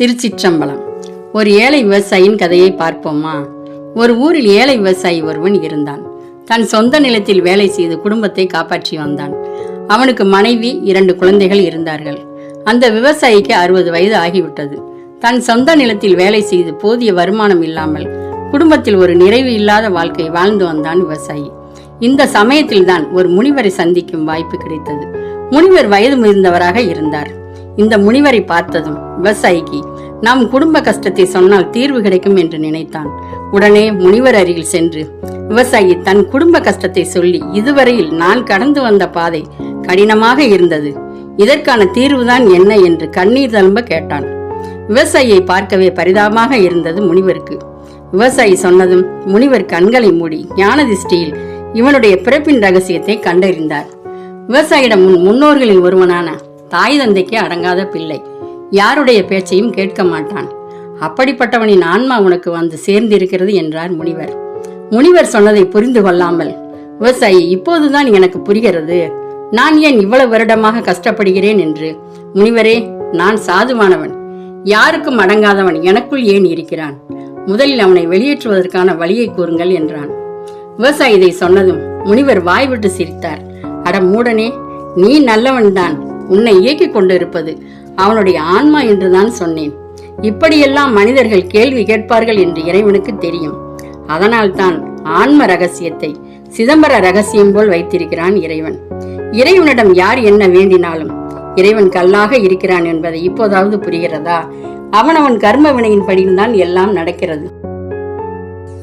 திருச்சிற்றம்பலம். ஒரு ஏழை விவசாயியின் கதையை பார்ப்போமா? ஒரு ஊரில் ஏழை விவசாயி ஒருவன் இருந்தான். தன் சொந்த நிலத்தில் வேலை செய்து குடும்பத்தை காப்பாற்றி வந்தான். அவனுக்கு மனைவி இரண்டு குழந்தைகள் இருந்தார்கள். அந்த விவசாயிக்கு அறுபது வயது ஆகிவிட்டது. தன் சொந்த நிலத்தில் வேலை செய்து போதிய வருமானம் இல்லாமல் குடும்பத்தில் ஒரு நிறைவு இல்லாத வாழ்க்கை வாழ்ந்து வந்தான் விவசாயி. இந்த சமயத்தில்தான் ஒரு முனிவரை சந்திக்கும் வாய்ப்பு கிடைத்தது. முனிவர் வயது முதிர்ந்தவராக இருந்தார். இந்த முனிவரை பார்த்ததும் விவசாயிக்கு நாம் குடும்ப கஷ்டத்தை சொன்னால் தீர்வு கிடைக்கும் என்று நினைத்தான். உடனே முனிவர் அருகில் சென்று விவசாயி தன் குடும்ப கஷ்டத்தை சொல்லி இதுவரையில் நான் கடந்து வந்த பாதை கடினமாக இருந்தது. இதற்கான தீர்வுதான் என்ன? என்று கண்ணீர் தழும்ப கேட்டான். விவசாயியை பார்க்கவே பரிதாபமாக இருந்தது முனிவருக்கு. விவசாயி சொன்னதும் முனிவர் கண்களை மூடி ஞான திஷ்டியில் இவனுடைய பிறப்பின் ரகசியத்தை கண்டறிந்தார். விவசாயியிடம் முன் முன்னோர்களில் ஒருவனான தாய் தந்தைக்கு அடங்காத பிள்ளை. யாருடைய பேச்சையும் கேட்க மாட்டான். அப்படிப்பட்டவனின் ஆன்மா உனக்கு வந்து சேர்ந்திருக்கிறது என்றார் முனிவர். முனிவர் சொன்னதை புரிந்து கொள்ளாமல் விவசாயி இப்போதுதான் எனக்கு புரிகிறது. நான் ஏன் இவ்வளவு வருடமாக கஷ்டப்படுகிறேன் என்று. முனிவரே நான் சாதுவானவன். யாருக்கும் அடங்காதவன் எனக்குள் ஏன் இருக்கிறான்? முதலில் அவனை வெளியேற்றுவதற்கான வழியை கூறுங்கள் என்றான். விவசாயி இதை சொன்னதும் முனிவர் வாய் விட்டு சிரித்தார். அட மூடனே நீ நல்லவன்தான். உன்னை இயக்கிக் கொண்டிருப்பது அவனுடைய ஆன்மா என்றுதான் சொன்னேன். இப்படியெல்லாம் மனிதர்கள் கேள்வி கேட்பார்கள் என்று இறைவனுக்கு தெரியும். அதனால்தான் ஆன்ம ரகசியத்தை சிதம்பர ரகசியம் போல் வைத்திருக்கிறான் இறைவன். இறைவனிடம் யார் என்ன வேண்டினாலும் இறைவன் கல்லாக இருக்கிறான் என்பதை இப்போதாவது புரிகிறதா? அவனவன் கர்ம வினையின்படிதான் எல்லாம் நடக்கிறது.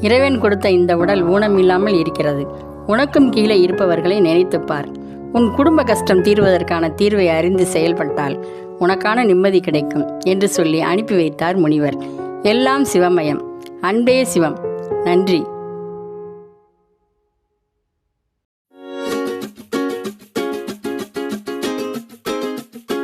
இறைவன் கொடுத்த இந்த உடல் ஊனமில்லாமல் இருக்கிறது. உனக்கும் கீழே இருப்பவர்களை நினைத்துப்பார் உன் குடும்ப கஷ்டம் தீர்வதற்கான தீர்வை அறிந்து செயல்பட்டால் உனக்கான நிம்மதி கிடைக்கும் என்று சொல்லி அனுப்பி வைத்தார் முனிவர். எல்லாம் சிவமயம். அன்பே சிவம். நன்றி.